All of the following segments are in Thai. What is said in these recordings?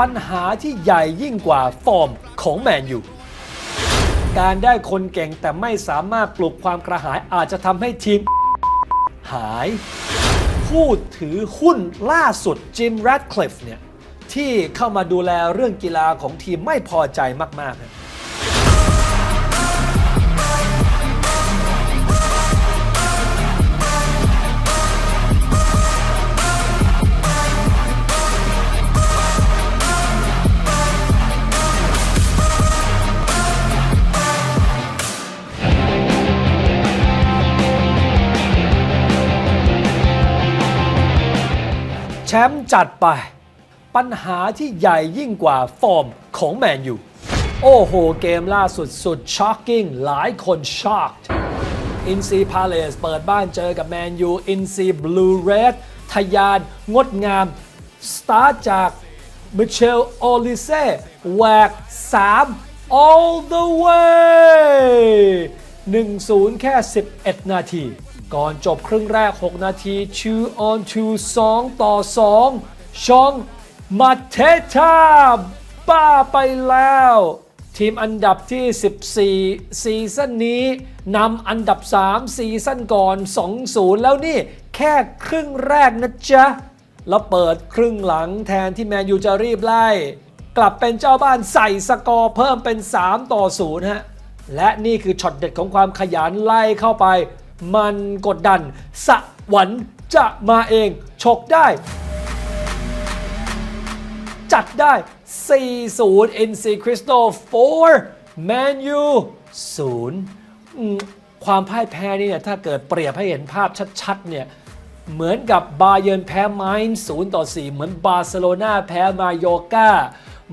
ปัญหาที่ใหญ่ยิ่งกว่าฟอร์มของแมนยูการได้คนเก่งแต่ไม่สามารถปลุกความกระหายอาจจะทำให้ทีม หาย ผู้ถือหุ้นล่าสุดจิมแรดคลิฟเนี่ยที่เข้ามาดูแลเรื่องกีฬาของทีมไม่พอใจมากๆ ชมป์จัดไป ปัญหาที่ใหญ่ยิ่งกว่าฟอร์มของแมนยูโอ้โห เกมล่าสุดสุดช็อกกิ้งหลายคนช็อกอินซีพาเลสเปิดบ้านเจอกับแมนยูอินซีบลูเรดทะยานงดงาม สตาร์จากมิเชลโอลิเซ่แหวก 3 all the way 1-0 แค่ 11 นาที ก่อนจบครึ่งแรก 6 นาที2 on 2 2ต่อ 2 ชองมาเทตาบ้าไปแล้ว ทีมอันดับที่ 14 ซีซั่นนี้นำอันดับ 3 ซีซั่นก่อน 2-0 แล้วนี่แค่ครึ่งแรกนะจ๊ะ แล้วเปิดครึ่งหลังแทนที่แมนยูจะรีบไล่ กลับเป็นเจ้าบ้านใส่สกอร์เพิ่มเป็น 3 ต่อ 0 ฮะ และนี่คือช็อตเด็ดของความขยันไล่เข้าไป มันกดดัน สวรรค์จะมาเองฉกได้ จัดได้ 4-0 NC Crystal 4 Man U 0ความพ่ายแพ้นี่เนี่ยถ้าเกิดเปรียบให้เห็นภาพชัดๆเนี่ยเหมือนกับบาเยิร์นแพ้ไมน์0ต่อ4เหมือนบาร์เซโลนาแพ้มาโยกา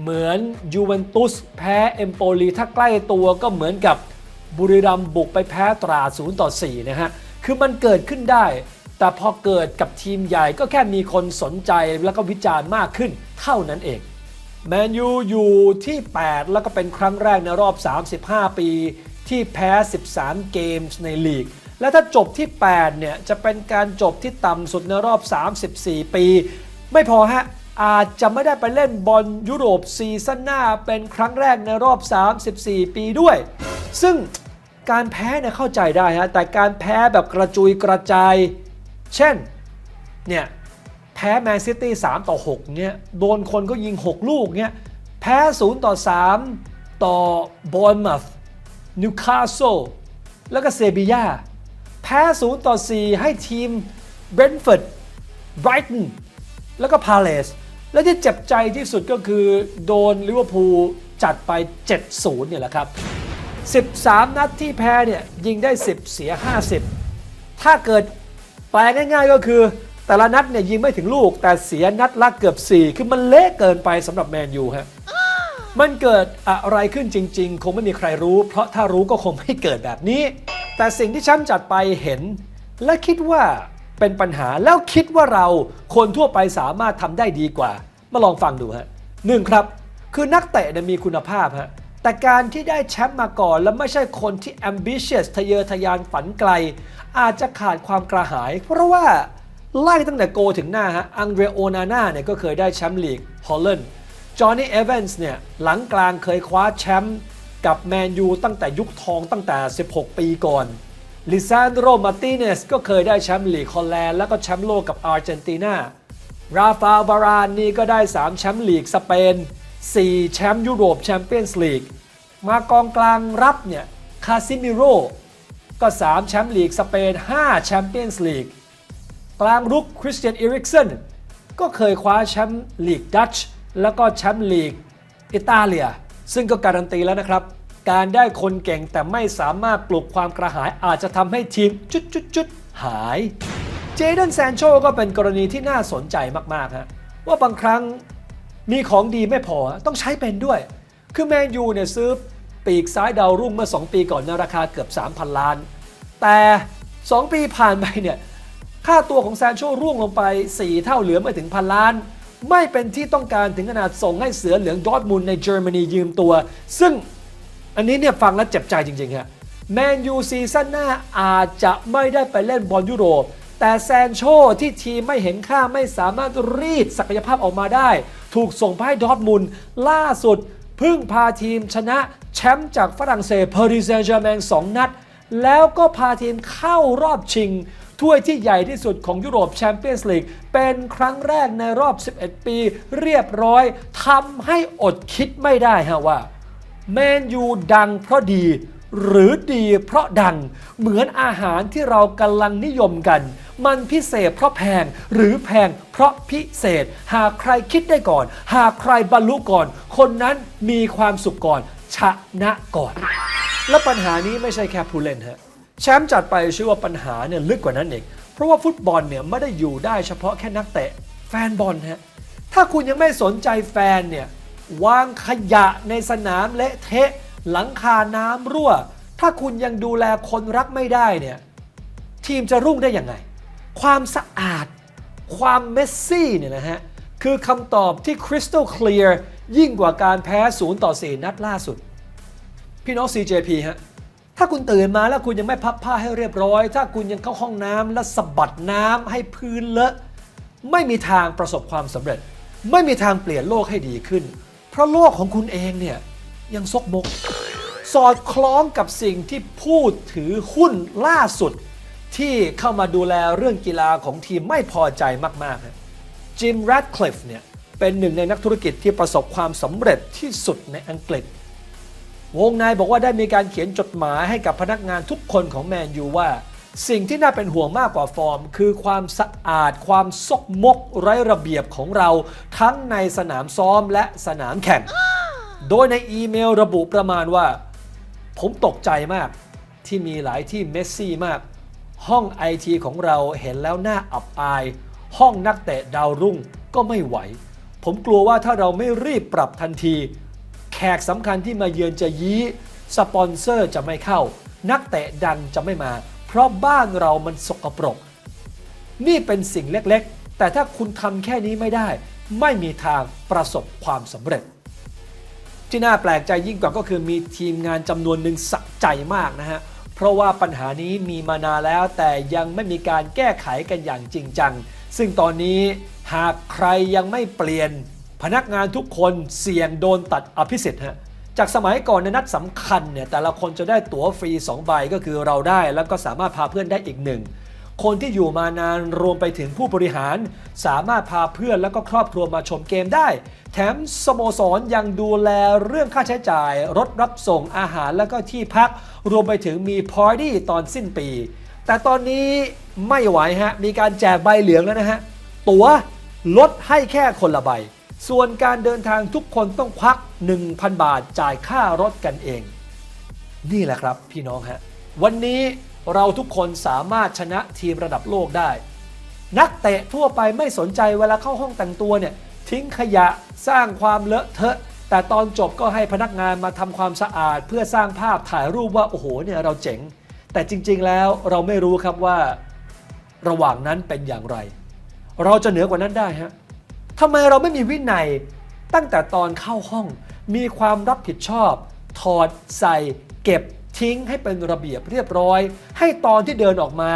เหมือนยูเวนตุสแพ้เอมโปลีถ้าใกล้ตัวก็เหมือนกับ บุรีรัมย์บุกไปแพ้ตราด0ต่อ4นะฮะ คือมันเกิดขึ้นได้ แต่พอเกิดกับทีมใหญ่ก็แค่มีคนสนใจแล้วก็วิจารณ์มากขึ้นเท่านั้นเอง แมนยูอยู่ที่ 8 แล้วก็เป็นครั้งแรกในรอบ 35 ปี ที่แพ้ 13 เกมส์ในลีก และถ้าจบที่ 8 เนี่ย จะเป็นการจบที่ต่ำสุดในรอบ 34 ปี ไม่พอฮะอาจจะไม่ได้ไปเล่นบอลยุโรปซีซั่นหน้าเป็นครั้งแรกในรอบ 34 ปีด้วย ซึ่งการแพ้เนี่ยเข้าใจได้ฮะแต่การแพ้แบบกระจุยกระจาย เช่นเนี่ยแพ้แมนซิตี้3ต่อ6เนี่ยโดนคนก็ยิง 6 ลูกเนี่ยแพ้ 0 ต่อ 3 ต่อบอลมัฟนิวคาสเซิลแล้วก็เซบียาแพ้ 0 ต่อ 4 ให้ทีมเบรนท์ฟอร์ดไบรตันแล้วก็พาเลสแล้วที่เจ็บใจที่สุดก็คือโดนลิเวอร์พูลจัดไป 7-0 เนี่ยแหละครับ 13 นัดที่แพ้เนี่ยยิงได้ 10 เสีย 50 ถ้าเกิดแปลง่ายๆก็คือ แต่ละนัดเนี่ยยิงไม่ถึงลูก แต่เสียนัดละเกือบ 4 คือมันเละเกินไปสำหรับแมนยูฮะมันเกิดอะไรขึ้นจริง ๆ คงไม่มีใครรู้ เพราะถ้ารู้ก็คงไม่เกิดแบบนี้ แต่สิ่งที่แชมป์จัดไปเห็น และคิดว่าเป็นปัญหาแล้วคิดว่าเราคนทั่วไปสามารถทำได้ดีกว่า มาลองฟังดูฮะหนึ่งครับ คือนักเตะมีคุณภาพฮะ แต่การที่ได้แชมป์มาก่อน แล้วไม่ใช่คนที่ ambitious ทะเยอทะยานฝันไกล อาจจะขาดความกระหาย เพราะว่าไล่ตั้งแต่โกถึงหน้าฮะ อังเดรโอนาน่าเนี่ยก็เคยได้แชมป์ลีกฮอลแลนด์ จอห์นนี่เอเวนส์เนี่ยหลังกลางเคยคว้าแชมป์กับแมนยูตั้งแต่ยุคทองตั้งแต่ 16 ปีก่อน ลิซานโดโรมาติเนสก็เคยได้แชมป์ลีกฮอลแลนด์แล้วก็แชมป์โลกกับอาร์เจนตินา ราฟาลบารานนี่ก็ได้ 3 แชมป์ลีกสเปน 4 แชมป์ยุโรปแชมเปี้ยนส์ลีก มากองกลางรับเนี่ยคาซิมิโร่ก็ 3 แชมป์ลีกสเปน 5 แชมเปี้ยนส์ลีก กลางรุกคริสเตียนอิริกเซนก็เคยคว้าแชมป์ลีกดัตช์แล้วก็แชมป์ลีกอิตาเลีย ซึ่งก็การันตีแล้วนะครับ การได้คนเก่งแต่ไม่สามารถปลุกความกระหายอาจจะทำให้ทีมจุดจุดจุดๆๆหาย เจเดนแซนโชก็เป็นกรณีที่น่าสนใจมากๆฮะว่าบางครั้ง มีของดีไม่พอต้องใช้เป็นด้วย คือแมนยูเนี่ยซื้อปีกซ้ายดาวรุ่งเมื่อ 2 ปีก่อนในราคาเกือบ 3,000 ล้าน แต่ 2 ปีผ่านไปเนี่ยค่าตัวของแซนโชร่วงลงไป 4 เท่าเหลือไม่ถึงพันล้าน ไม่เป็นที่ต้องการถึงขนาดส่งให้เสือเหลืองดอทมุนในเยอรมนียืมตัว ซึ่งอันนี้เนี่ยฟังแล้วเจ็บใจจริงๆฮะแมนยูซีซั่นหน้าอาจจะไม่ได้ไปเล่นบอลยุโรป แต่แซนโชที่ทีมไม่เห็นค่าไม่สามารถรีดศักยภาพออกมาได้ ถูกส่งไปให้ดอทมุนล่าสุดเพึ่งพาทีมชนะแชมป์จากฝรั่งเศสปารีสแซงต์แชร์แมงสองนัด แล้วก็พาทีมเข้ารอบชิง ถ้วยที่ใหญ่ที่สุดของยุโรปแชมเปี้ยนส์ลีกเป็นครั้งแรกในรอบ 11 ปีเรียบร้อยทำให้อดคิดไม่ได้ฮะว่า แมนยูดังเพราะดี หรือดีเพราะดังเหมือนอาหารที่เรากำลังนิยมกัน มันพิเศษเพราะแพงหรือแพงเพราะพิเศษ หากใครคิดได้ก่อน หากใครบรรลุก่อน คนนั้นมีความสุขก่อนชนะก่อน และปัญหานี้ไม่ใช่แค่ผู้เล่นฮะแชมป์จัดไปชื่อว่าปัญหาเนี่ยลึกกว่านั้นเองเพราะว่าฟุตบอลเนี่ยไม่ได้อยู่ได้เฉพาะแค่นักเตะแฟนบอลฮะถ้าคุณยังไม่สนใจแฟนเนี่ยวางขยะในสนามเละเทะ หลังคาน้ำรั่ว ถ้าคุณยังดูแลคนรักไม่ได้เนี่ยทีมจะรุ่งได้ยังไง ความสะอาด ความเมสซี่เนี่ยนะฮะคือคำตอบที่คริสตัลเคลียร์ยิ่งกว่าการแพ้0ต่อ4นัดล่าสุด พี่น้อง CJP ฮะถ้าคุณตื่นมาแล้วคุณยังไม่พับผ้าให้เรียบร้อย ถ้าคุณยังเข้าห้องน้ำแล้วสะบัดน้ำให้พื้นเลอะไม่มีทางประสบความสำเร็จ ไม่มีทางเปลี่ยนโลกให้ดีขึ้น เพราะโลกของคุณเองเนี่ย ยังซกมกสอดคล้องกับสิ่งที่พูดถือหุ้นล่าสุด ที่เข้ามาดูแลเรื่องกีฬาของทีมไม่พอใจมากๆฮะจิมแรดคลิฟเนี่ยเป็นหนึ่งในนักธุรกิจที่ประสบความสำเร็จที่สุดในอังกฤษ วงในบอกว่าได้มีการเขียนจดหมายให้กับพนักงานทุกคนของแมนยูว่า สิ่งที่น่าเป็นห่วงมากกว่าฟอร์ม คือความสะอาด ความซกมกไร้ระเบียบของเรา ทั้งในสนามซ้อมและสนามแข่ง โดยในอีเมลระบุประมาณว่า ผมตกใจมากที่มีหลายที่เมสซี่มาก ห้องไอทีของเราเห็นแล้วหน่าอับอาย ห้องนักเตะดาวรุ่งก็ไม่ไหว ผมกลัวว่าถ้าเราไม่รีบปรับทันที แขกสำคัญที่มาเยือนจะยี้ สปอนเซอร์จะไม่เข้า นักเตะดังจะไม่มา เพราะบ้านเรามันสกปรก นี่เป็นสิ่งเล็กๆ แต่ถ้าคุณทำแค่นี้ไม่ได้ ไม่มีทางประสบความสำเร็จ ที่น่าแปลกใจยิ่งกว่าก็คือมีทีมงานจำนวนหนึ่งสะใจมากนะฮะ เพราะว่าปัญหานี้มีมานานแล้วแต่ยังไม่มีการแก้ไขกันอย่างจริงจัง ซึ่งตอนนี้หากใครยังไม่เปลี่ยน พนักงานทุกคนเสี่ยงโดนตัดอภิสิทธิ์ฮะจากสมัยก่อนในนัดสำคัญเนี่ยแต่ละคนจะได้ตั๋วฟรี 2 ใบก็คือเราได้แล้วก็สามารถพาเพื่อนได้อีกหนึ่ง คนที่อยู่มานานรวมไปถึงผู้บริหาร สามารถพาเพื่อนแล้วก็ครอบครัวมาชมเกมได้ แถมสโมสรยังดูแลเรื่องค่าใช้จ่าย รถรับส่งอาหารแล้วก็ที่พัก รวมไปถึงมีพาร์ตี้ตอนสิ้นปี แต่ตอนนี้ไม่ไหวฮะ มีการแจกใบเหลืองแล้วนะฮะ ตั๋วลดให้แค่คนละใบ ส่วนการเดินทางทุกคนต้องควัก 1,000 บาทจ่ายค่ารถกันเอง นี่แหละครับพี่น้องฮะ วันนี้ เราทุกคนสามารถชนะทีมระดับโลกได้ นักเตะทั่วไปไม่สนใจเวลาเข้าห้องแต่งตัวเนี่ยทิ้งขยะสร้างความเลอะเทอะ แต่ตอนจบก็ให้พนักงานมาทำความสะอาด เพื่อสร้างภาพถ่ายรูปว่าโอ้โหเนี่ยเราเจ๋ง แต่จริง ๆ แล้วเราไม่รู้ครับว่า ระหว่างนั้นเป็นอย่างไร เราจะเหนือกว่านั้นได้ฮะทำไมเราไม่มีวินัย ตั้งแต่ตอนเข้าห้องมีความรับผิดชอบ ถอดใส่ เก็บ ทิ้งให้เป็นระเบียบเรียบร้อย ให้ตอนที่เดินออกมา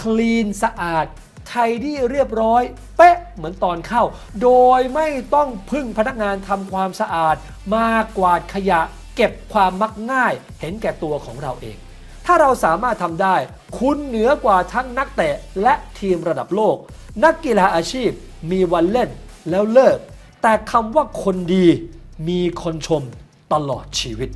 คลีนสะอาดไทยที่เรียบร้อย เป๊ะเหมือนตอนเข้า โดยไม่ต้องพึ่งพนักงานทำความสะอาด มากวาดขยะ เก็บความมักง่าย เห็นแก่ตัวของเราเอง ถ้าเราสามารถทำได้ คุณเหนือกว่าทั้งนักเตะและทีมระดับโลก นักกีฬาอาชีพ มีวันเล่นแล้วเลิก แต่คำว่าคนดีมีคนชมตลอดชีวิต